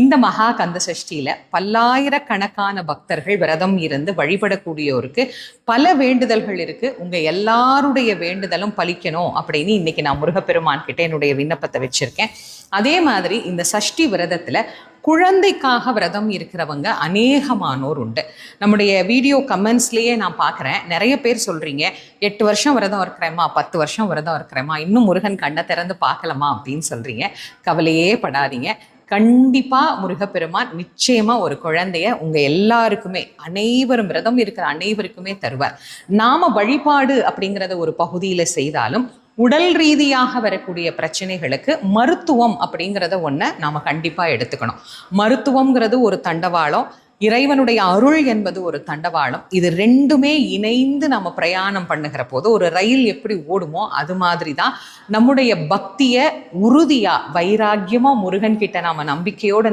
இந்த மகா கந்த சஷ்டியில பல்லாயிரக்கணக்கான பக்தர்கள் விரதம் இருந்து வழிபடக்கூடியோருக்கு பல வேண்டுதல்கள் இருக்கு. உங்க எல்லாருடைய வேண்டுதலும் பலிக்கணும் அப்படின்னு இன்னைக்கு நான் முருகப்பெருமான் கிட்ட என்னுடைய விண்ணப்பத்தை வச்சிருக்கேன். அதே மாதிரி இந்த சஷ்டி விரதத்துல குழந்தைக்காக விரதம் இருக்கிறவங்க அநேகமானோர் உண்டு. நம்முடைய வீடியோ கமெண்ட்ஸ்லேயே நான் பார்க்குறேன் நிறைய பேர் சொல்கிறீங்க எட்டு வருஷம் விரதம் இருக்கிறேம்மா பத்து வருஷம் விரதம் இருக்கிறேம்மா இன்னும் முருகன் கண்ணை திறந்து பார்க்கலாமா அப்படின்னு சொல்கிறீங்க கவலையே படாதீங்க. கண்டிப்பாக முருகப்பெருமான் நிச்சயமாக ஒரு குழந்தைய உங்கள் எல்லாருக்குமே அனைவரும் விரதம் இருக்கிற அனைவருக்குமே தருவார். நாம வழிபாடு அப்படிங்கிறத ஒரு பகுதியில் செய்தாலும் உடல் ரீதியாக வரக்கூடிய பிரச்சனைகளுக்கு மருத்துவம் அப்படிங்கிறத ஒன்று நாம் கண்டிப்பாக எடுத்துக்கணும். மருத்துவங்கிறது ஒரு தண்டவாளம். இறைவனுடைய அருள் என்பது ஒரு தண்டவாளம். இது ரெண்டுமே இணைந்து நம்ம பிரயாணம் பண்ணுகிற போது ஒரு ரயில் எப்படி ஓடுமோ அது மாதிரி தான் நம்முடைய பக்தியை உறுதியாக வைராக்கியமாக முருகன் கிட்ட நாம் நம்பிக்கையோடு